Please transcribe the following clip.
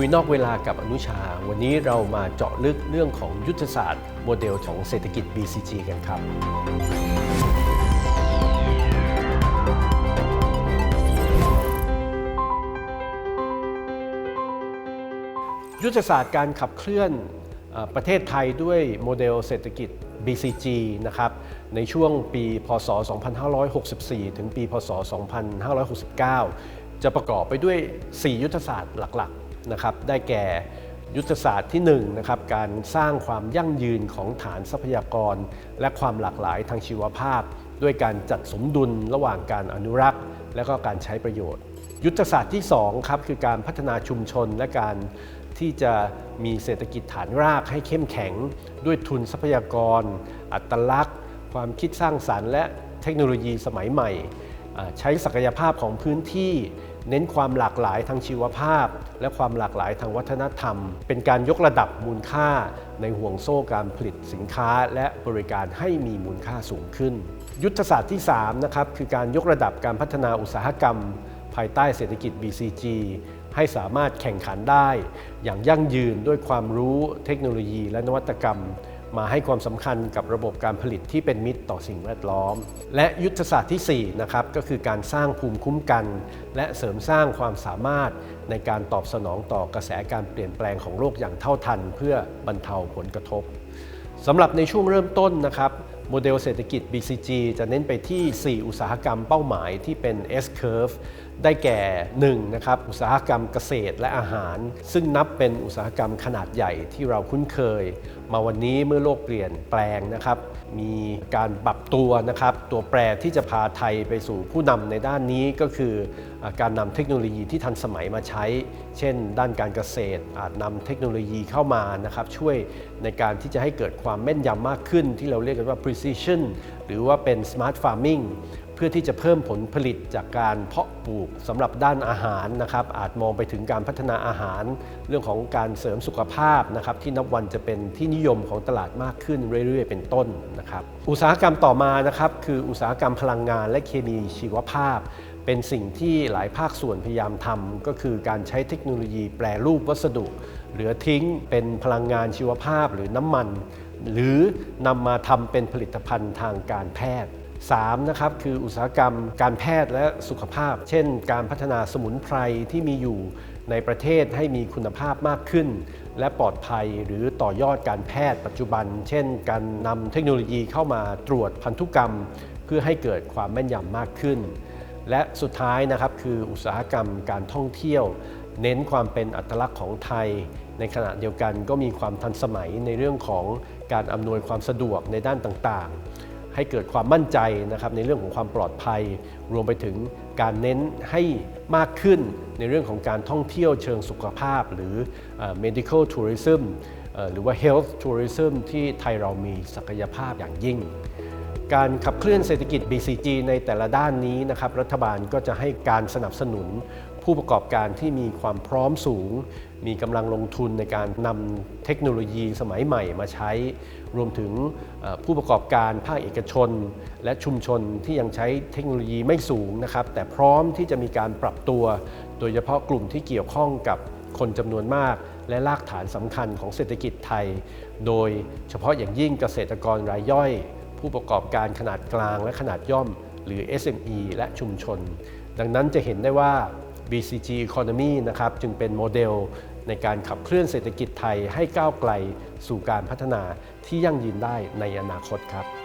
คุยนอกเวลากับอนุชา วันนี้เรามาเจาะลึกเรื่องของยุทธศาสตร์ โมเดลของเศรษฐกิจ BCG กันครับ ยุทธศาสตร์การขับเคลื่อนประเทศไทยด้วยโมเดลเศรษฐกิจ BCG นะครับในช่วงปี พศ 2564 ถึงปี พศ 2569 จะประกอบไปด้วย 4 ยุทธศาสตร์หลักๆ นะครับได้แก่ยุทธศาสตร์ที่1นะครับการสร้างความยั่งยืนของฐานทรัพยากร และความหลากหลายทางชีวภาพ ด้วยการจัดสมดุลระหว่างการอนุรักษ์ และก็การใช้ประโยชน์ ยุทธศาสตร์ที่2ครับคือการพัฒนาชุมชนและการที่จะมีเศรษฐกิจฐานรากให้เข้มแข็ง ด้วยทุนทรัพยากร อัตลักษณ์ ความคิดสร้างสารรค์ และเทคโนโลยีสมัยใหม่ ใช้ศักยภาพของพื้นที่ เน้นความหลากหลายทางชีวภาพ และความหลากหลายทางวัฒนธรรม เป็นการยกระดับมูลค่า ในห่วงโซ่การผลิตสินค้า และบริการให้มีมูลค่าสูงขึ้น ยุทธศาสตร์ที่3นะครับคือการยกระดับการพัฒนาอุตสาหกรรม ภายใต้เศรษฐกิจ BCG ให้สามารถแข่งขันได้ อย่างยั่งยืนด้วยความรู้เทคโนโลยี และนวัตกรรม มาให้ความสำคัญกับระบบการผลิตที่เป็นมิตรต่อสิ่งแวดล้อม และยุทธศาสตร์ที่4นะครับก็คือการสร้างภูมิคุ้มกัน และเสริมสร้างความสามารถในการตอบสนองต่อกระแสการเปลี่ยนแปลงของโลกอย่างเท่าทัน เพื่อบรรเทาผลกระทบสำหรับในช่วงเริ่มต้นนะครับโมเดลเศรษฐกิจ BCG จะเน้นไปที่ 4 อุตสาหกรรมเป้าหมายที่เป็น S curve ได้แก่1นะครับอุตสาหกรรมเกษตรและอาหาร ซึ่งนับเป็นอุตสาหกรรมขนาดใหญ่ที่เราคุ้นเคย มาวันนี้เมื่อโลกเปลี่ยนแปลงนะครับมีการปรับตัวนะครับตัวแปรที่จะพาไทยไปสู่ผู้นำในด้านนี้ก็คือการนำเทคโนโลยีที่ทันสมัยมาใช้ เช่น ด้านการเกษตร อาจนำเทคโนโลยีเข้ามานะครับช่วยในการที่จะให้เกิดความแม่นยำมากขึ้น ที่เราเรียกกันว่า precision หรือว่าเป็น smart farming เพื่อที่จะเพิ่มผลผลิตจากการเพาะปลูกสำหรับด้านอาหารนะครับ อาจมองไปถึงการพัฒนาอาหาร เรื่องของการเสริมสุขภาพนะครับ ที่นับวันจะเป็นที่นิยมของตลาดมากขึ้นเรื่อย ๆ เป็นต้นนะครับ อุตสาหกรรมต่อมานะครับ คืออุตสาหกรรมพลังงานและเคมีชีวภาพ เป็นสิ่งที่หลายภาคส่วนพยายามทำก็คือการใช้เทคโนโลยีแปรรูปวัสดุ เหลือทิ้งเป็นพลังงานชีวภาพหรือน้ำมัน หรือนำมาทำเป็นผลิตภัณฑ์ทางการแพทย์ 3นะครับคืออุตสาหกรรมการแพทย์และสุขภาพ เช่น การพัฒนาสมุนไพรที่มีอยู่ในประเทศให้มีคุณภาพมากขึ้น และปลอดภัยหรือต่อยอดการแพทย์ปัจจุบัน เช่น การนำเทคโนโลยีเข้ามาตรวจพันธุกรรม เพื่อให้เกิดความแม่นยำมากขึ้น และสุดท้ายนะครับคืออุตสาหกรรมการท่องเที่ยว เน้นความเป็นอัตลักษณ์ของไทย ในขณะเดียวกันก็มีความทันสมัยในเรื่องของการอำนวยความสะดวกในด้านต่างๆ ให้เกิดความมั่นใจนะครับในเรื่องของความปลอดภัย รวมไปถึงการเน้นให้มากขึ้นในเรื่องของการท่องเที่ยวเชิงสุขภาพ หรือ medical tourism หรือว่า health tourism ที่ไทยเรามีศักยภาพอย่างยิ่ง การขับเคลื่อนเศรษฐกิจ BCG ในแต่ละด้านนี้นะครับรัฐบาลก็จะให้การสนับสนุน ผู้ประกอบการที่มีความพร้อมสูง มีกำลังลงทุนในการนำเทคโนโลยีสมัยใหม่มาใช้ รวมถึงผู้ประกอบการภาคเอกชน และชุมชนที่ยังใช้เทคโนโลยีไม่สูงนะครับ แต่พร้อมที่จะมีการปรับตัว โดยเฉพาะกลุ่มที่เกี่ยวข้องกับคนจำนวนมาก และรากฐานสำคัญของเศรษฐกิจไทย โดยเฉพาะอย่างยิ่งเกษตรกรรายย่อย ผู้ประกอบการขนาดกลางและขนาดย่อม หรือ SME และชุมชน ดังนั้นจะเห็นได้ว่า BCG Economy นะครับจึงเป็นโมเดลในการขับเคลื่อนเศรษฐกิจไทยให้ก้าวไกลสู่การพัฒนาที่ยั่งยืนได้ในอนาคตครับ